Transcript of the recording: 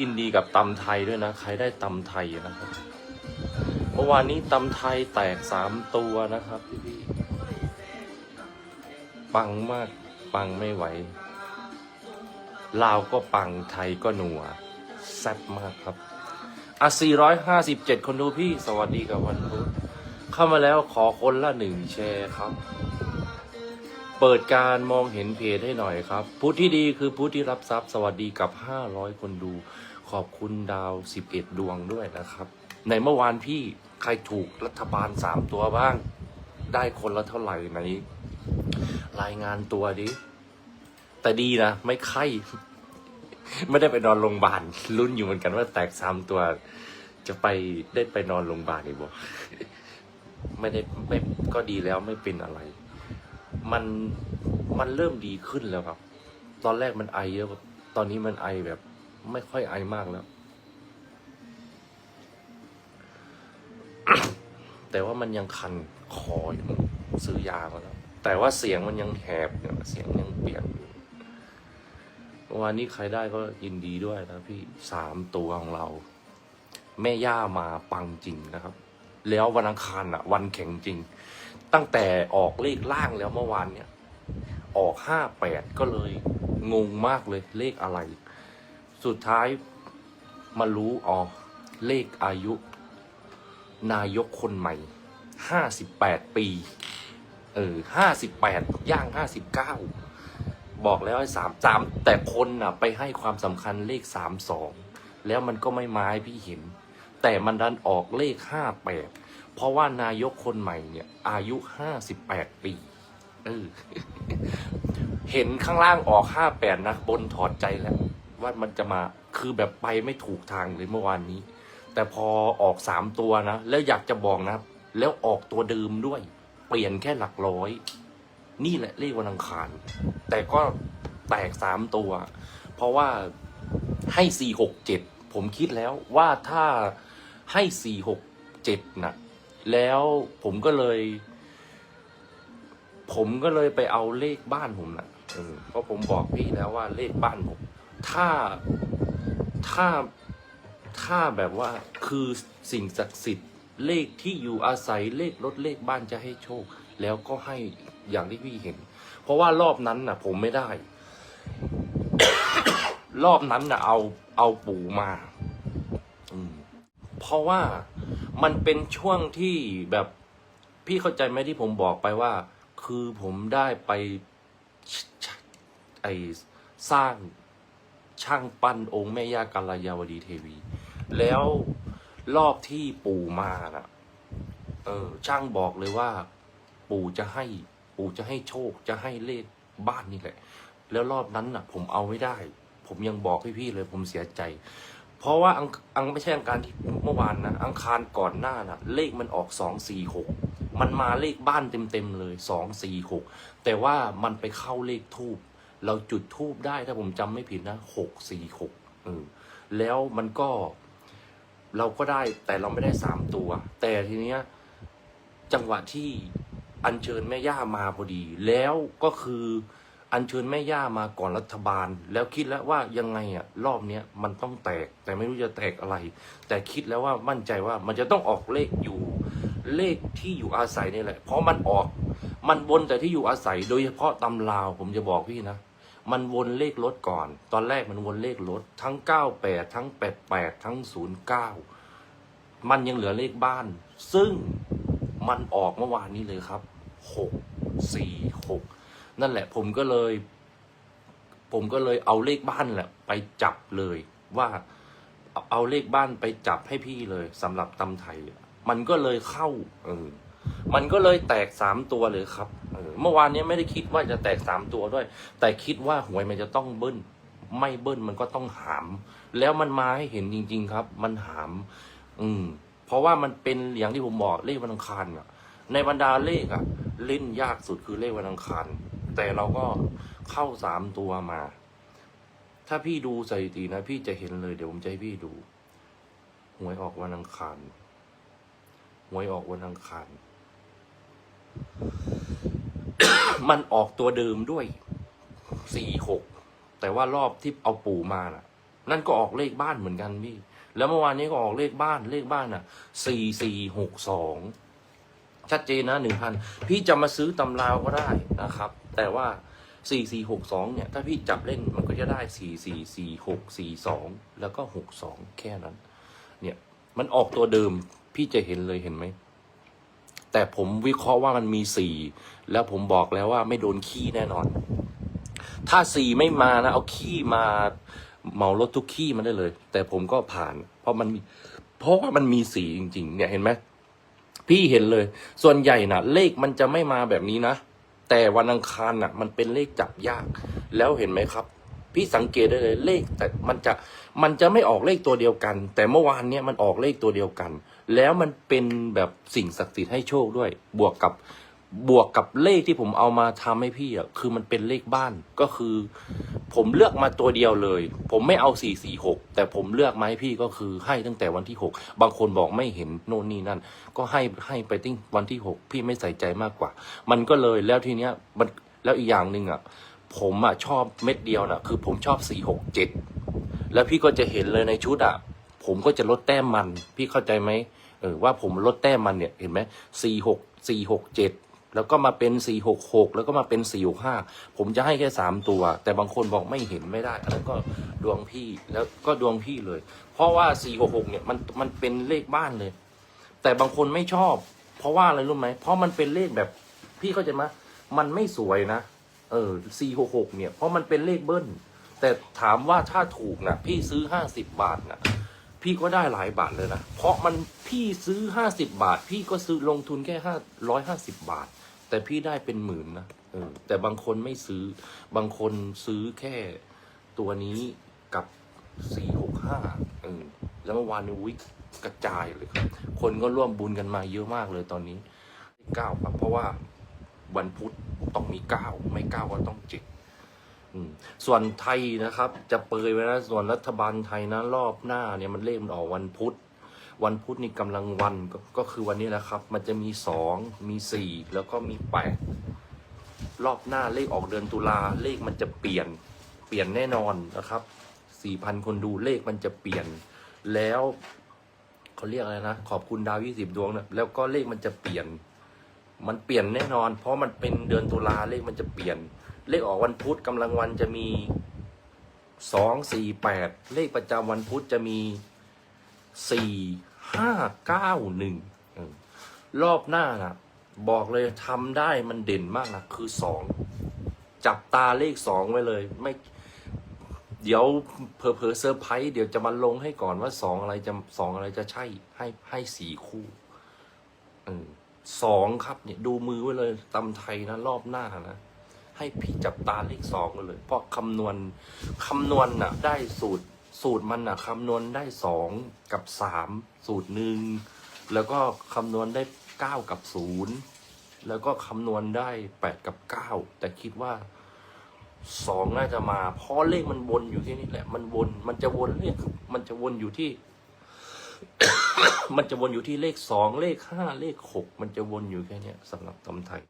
ยินดีกับตำไทยด้วยนะ ใครได้ตำไทยนะครับ เมื่อวานนี้ตำไทยแตกสามตัวนะครับพี่พี่ๆปังมากปังไม่ไหวลาวก็ปังไทยก็หนัวแซ่บมากครับอะ457 คนดูพี่สวัสดีกับวันพุธเข้ามาแล้วขอคนละหนึ่งแชร์ครับ เปิดการมองเห็นเพจให้หน่อยครับ พุธที่ดีคือพุธที่รับทรัพย์ สวัสดีกับ 500 คนดู ขอบคุณดาว 11 ดวงด้วยนะครับ ในเมื่อวานพี่ใครถูกรัฐบาล 3 ตัวบ้าง ได้คนละเท่าไหร่ไหนรายงานตัวดิ แต่ดีนะ ไม่ไข้ ไม่ได้ไปนอนโรงพยาบาลลุ้นอยู่เหมือนกันว่าแตกสามตัว จะไปได้ไปนอนโรงพยาบาลอีกบ่ไม่ได้ไม่ก็ดีแล้วไม่เป็นอะไร มันมันเริ่มดีขึ้นแล้วครับ ตอนแรกมันไอเยอะกว่าตอนนี้มันไอแบบ ไม่ค่อยไอมากแล้ว แต่ว่ามันยังคันคออยู่ซื้อยามาแล้ว แต่ว่าเสียงมันยังแหบอยู่เสียงยังเปลี่ยนวันนี้ใครได้ก็ยินดีด้วยนะพี่สามตัวของเรา แม่ย่ามาปังจริงนะครับ แล้ววันอังคารอะ วันแข็งจริง ตั้งแต่ออกเลขล่างแล้วเมื่อวานเนี่ย ออกห้าแปดก็เลย งงมากเลยเลขอะไร สุดท้ายมารู้อ๋อเลขอายุ นายกคนใหม่ห้าสิบแปดปี เออห้าสิบแปดย่างห้าสิบเก้าบอกแล้วไอ้สามสามแต่คนน่ะ ไปให้ความสำคัญเลขสามสองแล้วมันก็ไม่ไมาให้พี่เห็น แต่มันดันออกเลขห้าแปดเพราะว่านายกคนใหม่เนี่ย อายุห้าสิบแปดปีเออเห็นข้างล่างออกห้าแปดนะบนถอดใจแล้ว ว่ามันจะมาคือแบบไปไม่ถูกทางเลยเมื่อวานนี้ แต่พอออกสามตัวนะ แล้วอยากจะบอกนะ แล้วออกตัวเดิมด้วย เปลี่ยนแค่หลักร้อย นี่แหละเลขวันอังคาร แต่ก็แตกสามตัว เพราะว่าให้สี่หกเจ็ดผมคิดแล้วว่าถ้าให้สี่หกเจ็ดนะแล้วผมก็เลย ผมก็เลยไปเอาเลขบ้านผมนะเพราะผมบอกพี่แล้วว่าเลขบ้านผม ถ้าถ้าถ้าแบบว่าคือสิ่งศักดิ์สิทธิ์เลขที่อยู่อาศัยเลขรถเลขบ้านจะให้โชค แล้วก็ให้อย่างที่พี่เห็น เพราะว่ารอบนั้นน่ะ ผมไม่ได้ รอบนั้นน่ะ เอาเอาปู่มาเพราะว่ามันเป็นช่วงที่แบบพี่เข้าใจไหมที่ผมบอกไปว่า คือผมได้ไปไอสร้าง ช่างปั้นองค์แม่ย่ากาลยาวดีเทวี แล้วรอบที่ปู่มาน่ะ เออ ช่างบอกเลยว่า ปู่จะให้ ปู่จะให้โชค จะให้เลขบ้านนี่แหละ แล้วรอบนั้นน่ะ ผมเอาไม่ได้ ผมยังบอกพี่ๆเลย ผมเสียใจ เพราะว่าอังอังไม่ใช่อังคารที่เมื่อวานนะอังคารก่อนหน้าน่ะ เลขมันออกสองสี่หกมันมาเลขบ้านเต็มๆเลยสองสี่หกแต่ว่ามันไปเข้าเลขทูบ เราจุดทูบได้ถ้าผมจำไม่ผิดนะหกสี่หกแล้วมันก็เราก็ได้แต่เราไม่ได้สามตัว แต่ทีเนี้ยจังหวะที่อัญเชิญแม่ย่ามาพอดี แล้วก็คืออัญเชิญแม่ย่ามาก่อนรัฐบาล แล้วคิดแล้วว่ายังไงอะรอบเนี้ยมันต้องแตกแต่ไม่รู้จะแตกอะไร แต่คิดแล้วว่ามั่นใจว่ามันจะต้องออกเลขอยู่เลขที่อยู่อาศัยนี่แหละ เพราะมันออก มันวนแต่ที่อยู่อาศัยโดยเฉพาะตำราวผมจะบอกพี่นะ มันวนเลขรถก่อน ตอนแรกมันวนเลขรถทั้ง 98 ทั้ง 88 ทั้ง 09 มันยังเหลือเลขบ้าน ซึ่งมันออกเมื่อวานนี้เลยครับ 6 4 6 นั่นแหละผมก็เลย ผมก็เลยเอาเลขบ้านแหละไปจับเลยว่าเอาเลขบ้านไปจับให้พี่เลยสำหรับตำไทย มันก็เลยเข้าเออมันก็เลยแตกสามตัวเลยครับ ออเมื่อวานนี้ไม่ได้คิดว่าจะแตกสามตัวด้วย แต่คิดว่าหวยมันจะต้องเบิ้ล ไม่เบิ้ลมันก็ต้องหาม แล้วมันมาให้เห็นจริง ๆ ครับ มันหาม อืม เพราะว่ามันเป็นอย่างที่ผมบอกเลขวันอังคารอะในบรรดาเลขอะเล่นยากสุดคือเลขวันอังคารแต่เราก็เข้าสามตัวมา ถ้าพี่ดูสถิตินะพี่จะเห็นเลยเดี๋ยวผมจะให้พี่ดูหวยออกวันอังคารหวยออกวันอังคาร มันออกตัวเดิมด้วยสี่หกแต่ว่ารอบที่เอาปู่มาน่ะ นั่นก็ออกเลขบ้านเหมือนกันพี่ แล้วเมื่อวานนี้ก็ออกเลขบ้านเลขบ้านอะสี่สี่หกสองชัดเจนนะหนึ่งพันพี่จะมาซื้อตำราวก็ได้นะครับ แต่ว่าสี่สี่หกสองเนี่ย ถ้าพี่จับเล่นมันก็จะได้สี่สี่สี่หกสี่สองแล้วก็หกสองแค่นั้น เนี่ยมันออกตัวเดิมพี่จะเห็นเลยเห็นไหม แต่ผมวิเคราะห์ว่ามันมีสี่แล้วผมบอกแล้วว่าไม่โดนขี้แน่นอน ถ้าสี่ไม่มานะ เอาขี้มาเมารถทุกขี้มาได้เลย แต่ผมก็ผ่าน เพราะมันมเพราะว่ามันมีสีจริง ๆ เนี่ยเห็นไหมพี่เห็นเลย ส่วนใหญ่นะเลขมันจะไม่มาแบบนี้นะ แต่วันอังคารน่ะ มันเป็นเลขจับยาก แล้วเห็นไหมครับ พี่สังเกตได้เลยเลขแต่มันจะมันจะไม่ออกเลขตัวเดียวกัน แต่เมื่อวานเนี้ยมันออกเลขตัวเดียวกัน แล้วมันเป็นแบบสิ่งศักดิ์สิทธิ์ให้โชคด้วย บวกกับบวกกับเลขที่ผมเอามาทำให้พี่อะคือมันเป็นเลขบ้านก็คือ ผมเลือกมาตัวเดียวเลย ผมไม่เอาสี่สี่หกแต่ผมเลือกมาให้พี่ก็คือให้ตั้งแต่วันที่หกบางคนบอกไม่เห็นโน่นนี่นั่น ก็ให้ให้ไปตั้งวันที่หกพี่ไม่ใส่ใจมากกว่า มันก็เลยแล้วทีเนี้ยมันแล้วอีกอย่างหนึ่งอะผมอะชอบเม็ดเดียวน่ะ คือผมชอบสี่หกเจ็ดแล้วพี่ก็จะเห็นเลยในชุดอะผมก็จะลดแต้มมัน พี่เข้าใจไหม เออว่าผมลดแต้มมันเนี่ยเห็นไหมสี่หกสี่หกเจ็ดแล้วก็มาเป็นสี่หกหกแล้วก็มาเป็นสี่หกห้าผมจะให้แค่สามตัว แต่บางคนบอกไม่เห็นไม่ได้อันนั้นก็ดวงพี่แล้วก็ดวงพี่เลย เพราะว่าสี่หกหกเนี่ยมันมันเป็นเลขบ้านเลย แต่บางคนไม่ชอบ เพราะว่าอะไรรู้ไหมเพราะมันเป็นเลขแบบพี่เข้าใจไหมมันไม่สวยนะ เออสี่หกหกเนี่ย เพราะมันเป็นเลขเบิ้ลแต่ถามว่าถ้าถูกนะพี่ซื้อห้าสิบบาทนะ พี่ก็ได้หลายบาทเลยนะ เพราะมันพี่ซื้อห้าสิบบาท พี่ก็ซื้อลงทุนแค่ห้าร้อยห้าสิบบาท แต่พี่ได้เป็นหมื่นนะเออแต่บางคนไม่ซื้อบางคนซื้อแค่ตัวนี้กับสี่หกห้าเออแล้วเมื่อวานนี้วิกกระจายเลยครับ คนก็ร่วมบุญกันมาเยอะมากเลยตอนนี้เก้าครับเพราะว่าวันพุธต้องมีเก้าไม่เก้าก็ต้องเจ็ด ส่วนไทยนะครับ จะเปยไว้นะส่วนรัฐบาลไทยนะรอบหน้าเนี่ยมันเลขมันออกวันพุธ วันพุธนี่กำลังวันก็ก็คือวันนี้แหละครับ มันจะมีสองมีสี่แล้วก็มีแปดรอบหน้าเลขออกเดือนตุลาเลขมันจะเปลี่ยนเปลี่ยนแน่นอนนะครับสี่พันคนดูเลขมันจะเปลี่ยน แล้วเขาเรียกอะไรนะขอบคุณดาวยี่สิบดวงนะแล้วก็เลขมันจะเปลี่ยน มันเปลี่ยนแน่นอน เพราะมันเป็นเดือนตุลาเลขมันจะเปลี่ยน เลขออกวันพุธกำลังวันจะมีสองสี่แปดเลขประจำวันพุธจะมีสี่ห้าเก้าหนึ่งรอบหน้านะบอกเลยทำได้มันเด่นมากนะคือสองจับตาเลขสองไว้เลยไม่ เดี๋ยวเพอเพอเซอร์ไพรส์เดี๋ยวจะมาลงให้ก่อนว่าสองอะไรจะสองอะไรจะใช่ให้ให้สี่คู่อสองครับเนี่ยดูมือไว้เลยตำไทยนะรอบหน้านะ ให้พี่จับตาเลขสองกันเลย เพราะคำนวณคำนวณน่ะ ได้สูตรสูตรมันน่ะคำนวณได้สองกับสามสูตรหนึ่งแล้วก็คำนวณได้เก้ากับศูนย์แล้วก็คำนวณได้แปดกับเก้าแต่คิดว่าสองน่าจะมา เพราะเลขมันวนอยู่ที่นี่แหละ มันวน มันจะวนเลขมันจะวนอยู่ที่ มันจะวนอยู่ที่เลขสองเลขห้าเลขหกมันจะวนอยู่แค่นี้สำหรับตำไทย